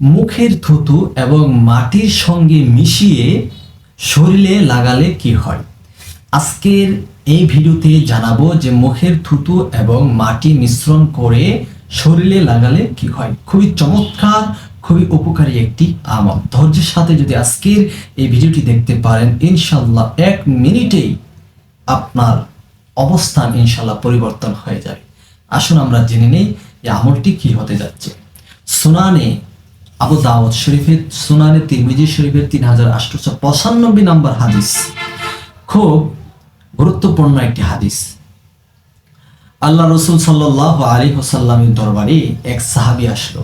মুখের থুতু এবং মাটির সঙ্গে মিশিয়ে শরীরে লাগালে কি হয়? আজকের এই ভিডিওতে জানাব যে মুখের থুতু এবং মাটি মিশ্রণ করে শরীরে লাগালে কি হয়। খুবই চমৎকার, খুবই উপকারী একটি আমল। ধৈর্যের সাথে যদি আজকের এই ভিডিওটি দেখতে পারেন ইনশাল্লাহ এক মিনিটেই আপনার অবস্থান ইনশাল্লাহ পরিবর্তন হয়ে যাবে। আসুন আমরা জেনে নেই এই আমলটি কি হতে যাচ্ছে। সুনানে আবু দাউদ শরীফের সুনানে তিরমিজি শরীফের তিন হাজার আটশোশো পঁচানব্বই নম্বর হাদিস। খুব গুরুত্বপূর্ণ একটি হাদিস। আল্লাহ রসুল সাল্লাহ আলী হোসাল্লামের দরবারে এক সাহাবি আসলো।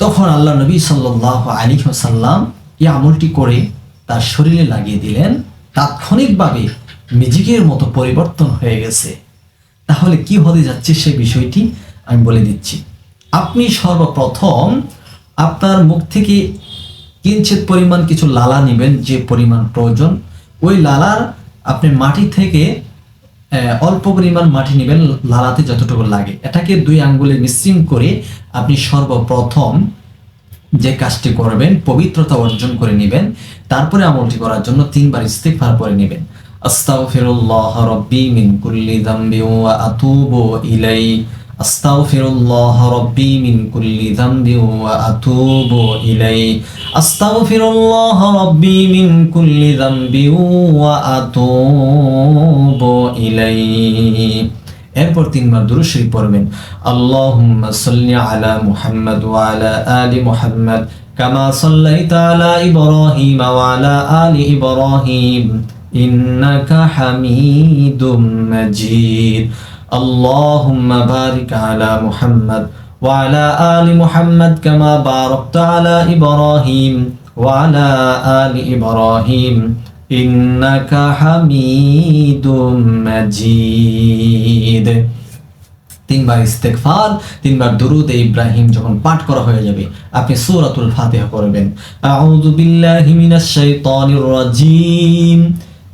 তখন আল্লাহ নবী সাল্লাহ আলী হোসাল্লাম এই আমলটি করে তার শরীরে লাগিয়ে দিলেন। তাৎক্ষণিকভাবে মিজিকের মতো পরিবর্তন হয়ে গেছে। তাহলে কি হতে যাচ্ছে সেই বিষয়টি আমি বলে দিচ্ছি। আপনি সর্বপ্রথম আপনার মুখ থেকে কিঞ্চিত পরিমাণ কিছু লালা নেবেন, যে পরিমাণ প্রয়োজন। ওই লালার আপনি মাটি থেকে অল্প পরিমাণ মাটি নেবেন লালাতে যতটুকু লাগে। এটাকে দুই আঙ্গুলে মিশ্রিং করে আপনি সর্বপ্রথম যে কাজটি করবেন, পবিত্রতা অর্জন করে নেবেন। তারপরে আমলটি করার জন্য তিনবার ইস্তেগফার করে নেবেন। আস্তাগফিরুল্লাহ রাব্বি মিন কুল্লি যামবি ওয়া আতুবু ইলাই আস্তাগফিরুল্লাহ রাব্বি মিন কুল্লি যামবি ওয়া আতুবু ইলাই আস্তাগফিরুল্লাহ রাব্বি মিন কুল্লি যামবি ওয়া আতুবু ইলাই এরপর তিনবার দুরুশরী পড়বেন। আল্লাহুম্মা সাল্লি আলা মুহাম্মদ ওয়া আলা আলি মুহাম্মদ কামা সাল্লাইতা আলা ইব্রাহিম ওয়া আলা আলি ইব্রাহিম। ইন্নাকা হামিদুম মাজিদ। আলা মুহাম্মদ ওয়া আলা আলি মুহাম্মদ কামা বারাকতা আলা ইব্রাহিম ওয়া আলা আলি ইব্রাহিম ইন্নাকা হামিদুম মাজিদ। তিনবার ইস্তেগফার, তিনবার দুরুদ ইব্রাহিম যখন পাঠ করা হয়ে যাবে, আপনি সূরাতুল ফাতিহা করবেন আউযু বিল্লাহি মিনাশ শাইতানির রাজিম।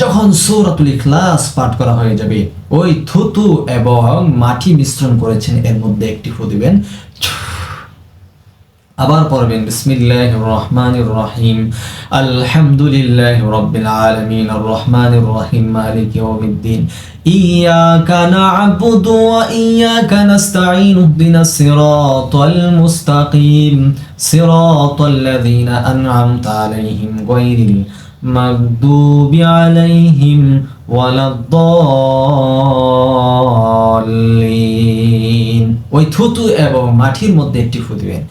যখন সৌরাতুল ইখলাস পাঠ করা হয়ে যাবে, ওই থুতু এবং মাটি মিশ্রণ করেছেন, এর মধ্যে একটি ফু দিবেন। আবার পড়বেন বিসমিল্লাহির রহমানির রহিম আলহামদুলিল্লাহি রাব্বিল আলামিন আর রহমানির রহিম মালিকি ইয়াউমিদ্দিন। ইয়াকা না'বুদু ওয়া ইয়াকা নাস্তাঈন ইহদিনাস সিরাতাল মুস্তাকিম। সিরাতাল লাযীনা আন'আমতা আলাইহিম গায়রিল মাগদুবি আলাইহিম ওয়ালাদ-দাল্লিন। ওই থুতু এবং মাটির মধ্যে একটি ফু দিবেন।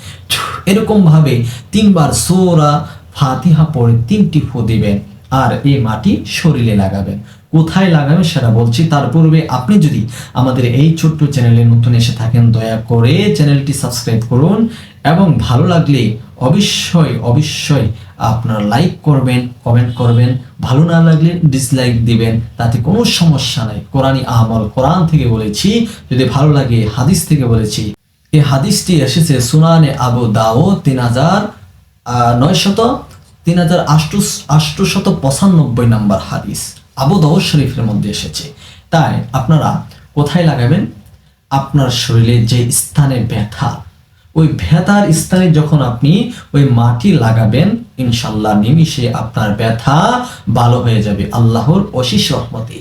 এরকম ভাবে তিনবার সোরা ফাতিহা পড়ে তিনটি ফু দিবেন আর এই মাটি শরীরে লাগাবেন কোথায় লাগাবেন সেটা বলছি। তার পূর্বে আপনি যদি আমাদের এই ছোট্ট চ্যানেলে নতুন এসে থাকেন, দয়া করে চ্যানেলটি সাবস্ক্রাইব করুন এবং ভালো লাগলে অবশ্যই অবশ্যই আপনার লাইক করবেন, কমেন্ট করবেন। ভালো না লাগলে ডিসলাইক দিবেন। তাতে কোনো সমস্যা নাই। কোরআনী আমল কোরআন থেকে বলেছি। যদি ভালো লাগে হাদিস থেকে বলেছি এই হাদিসটি এসেছে সুনানে আবু দাও তিন হাজার নয়শত, তিন হাজার আষ্টশত পঁচানব্বই নম্বর হাদিস। আবু দাও শরীফের মধ্যে এসেছে। তাই আপনারা কোথায় লাগাবেন? আপনার শরীরে যে স্থানে ব্যথা, ওই ব্যথার স্থানে যখন আপনি ওই মাটি লাগাবেন, ইনশাল্লাহ নিমিশে আপনার ব্যথা ভালো হয়ে যাবে। আল্লাহর অশিস রহমতে।